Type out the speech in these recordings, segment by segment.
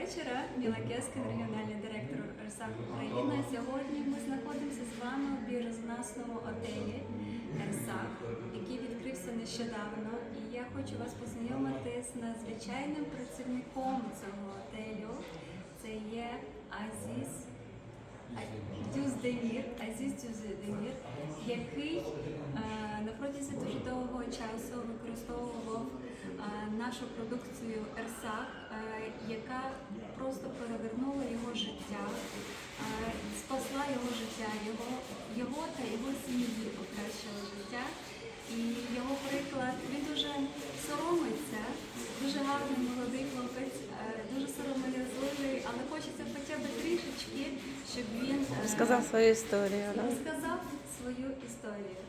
вечора. Міла Кескін, регіональний директор РСАК Україна. Сьогодні ми знаходимося з вами у бізнесному отелі РСАК, який відкрився нещодавно. І я хочу вас познайомити з надзвичайним працівником цього отелю. Це є Азіз Дюздемір, Азіз Дюздемір, який е, на протязі дуже довгого часу використовував нашу продукцію Ерсах, е, яка просто перевернула його життя, е, спасла його життя, його, його та його сім'ї покращила життя. І його приклад він дуже соромиться, дуже гарний молодий хлопець, е, дуже сором'язливий, але хочеться хоча б трішечки, щоб він Сказав свою історію. Розказав свою історію.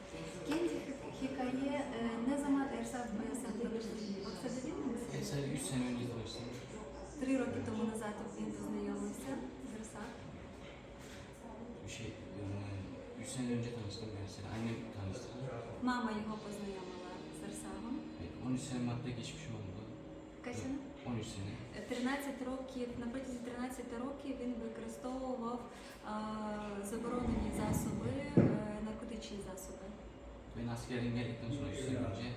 Мама його познайомила з Ерсагом. 13 sene madde geçmişim oldu. Касіна? 13 sene. 13 rokів, на протязі 13 років він використовував а, заборонені засоби, е, наркотичні засоби. Ben askerden geldikten sonra 3 sene önce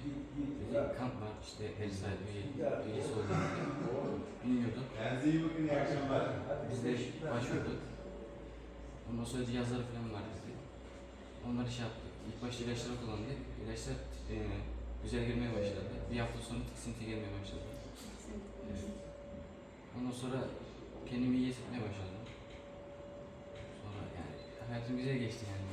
dedi, kamp var işte Ersay üye, üyesi oldum diye. Bilmiyorduk. Kendinize iyi bakın, iyi akşamlar. Biz de başvurduk. Ondan sonra cihazları falan var bizde. Onları şey yaptık. İlk başta ilaçları kullandık. İlaçlar e, güzel girmeye başladı. Bir hafta sonra tiksinti gelmeye başladı. Ondan sonra kendimi iyi hissetmeye başladım. Sonra yani hayatım güzel geçti yani.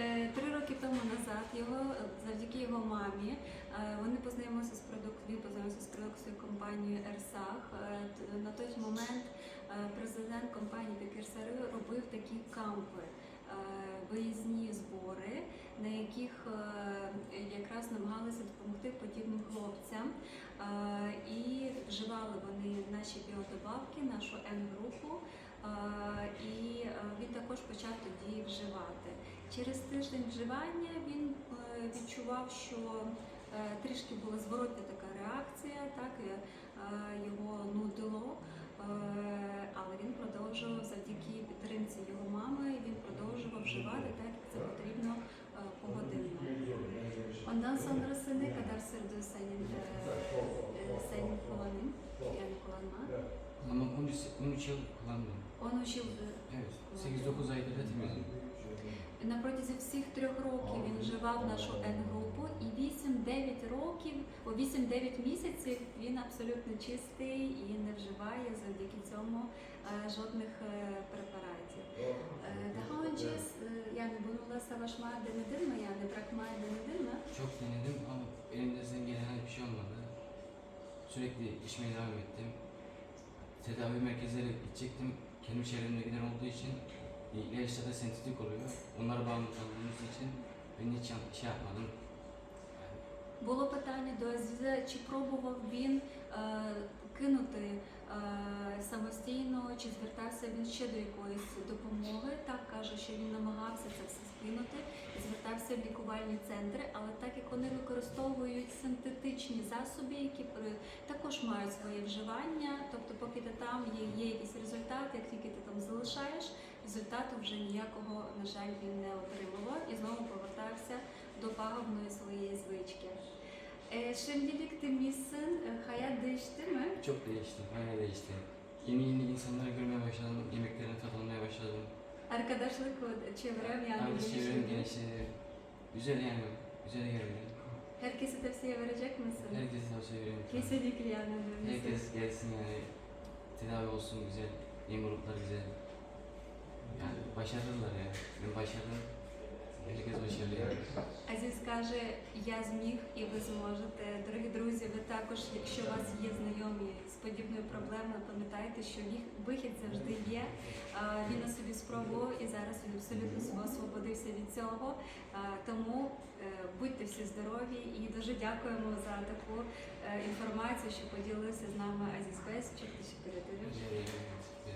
Е, Три роки тому назад його завдяки його мамі е, вони познайомилися з продук... він познайомився з продукцією компанії Ерсах. Е, т- На той момент е, президент компанії Пікерсари робив такі кампи. е, Виїзні Намагалися допомогти подібним хлопцям, Е, і вживали вони наші біодобавки, нашу М-групу, Е, і е, він також почав тоді вживати. Через тиждень вживання він відчував, що трішки була зворотня така реакція, так його нудило, але він продовжував завдяки підтримці його мами. Він продовжував вживати так, як це потрібно е, погодинно. Ondan sonrası ne kadar sürdü senin e, e, senin kullanım, yani kullanma? Ama 13, 13 yıl kullandım. 13 yıl Evet. 8-9 aydır da temizim. На протязі всіх трьох років він вживав нашу N-групу і 8-9 років, о 8-9 місяців він абсолютно чистий і не вживає завдяки цьому е, жодних е, препаратів. Е, Daha önce e, yani bununla savaşmaya denedin mi? Yani bırakmaya denedin mi? Çok denedim ama elimden gelen hiçbir şey olmadı. Sürekli içmeye devam ettim. Tedavi merkezleri gidecektim. Kendi çevremdekiler olduğu için ilaçlar da sentetik oluyor. Onlara bağımlı kaldığımız için ben hiç yan- şey yapmadım. Було питання до Азіза, чи пробував він е, кинути е, самостійно, чи звертався він ще до якоїсь допомоги. Так каже, що він намагався це все скинути, звертався в лікувальні центри, але так як вони використовують синтетичні засоби, які при- також мають своє вживання, тобто, поки ти там є, є якийсь результат, як тільки ти там залишаєш, результату вже ніякого, на жаль, він не отримував і znowu повертався до пагубної своєї. E, şimdilik temizsin, e, hayat değişti mi? Çok değişti, bayağı değişti. Yeni yeni insanları görmeye başladım, yemeklerini tat almaya başladım. Arkadaşlık çevrem yani Arkadaş çevrem genişledi. Güzel yani, güzel geldi. Herkese tavsiye verecek misin? Herkese tavsiye veriyorum. Kesinlikle yani. Herkes gelsin yani tedavi olsun güzel, yeni gruplar güzel. Yani başarırlar ya. Ben başardım. Başarılı yani. Азіз каже, я зміг і ви зможете. Дорогі друзі, ви також, якщо у вас є знайомі з подібною проблемою, пам'ятайте, що їх вихід завжди є. Він на собі спробував і зараз він абсолютно освободився від цього. Тому е, будьте всі здорові і дуже дякуємо за таку е, інформацію, що поділився з нами Азіз Бес. Çok teşekkür ederim. Rica ederim.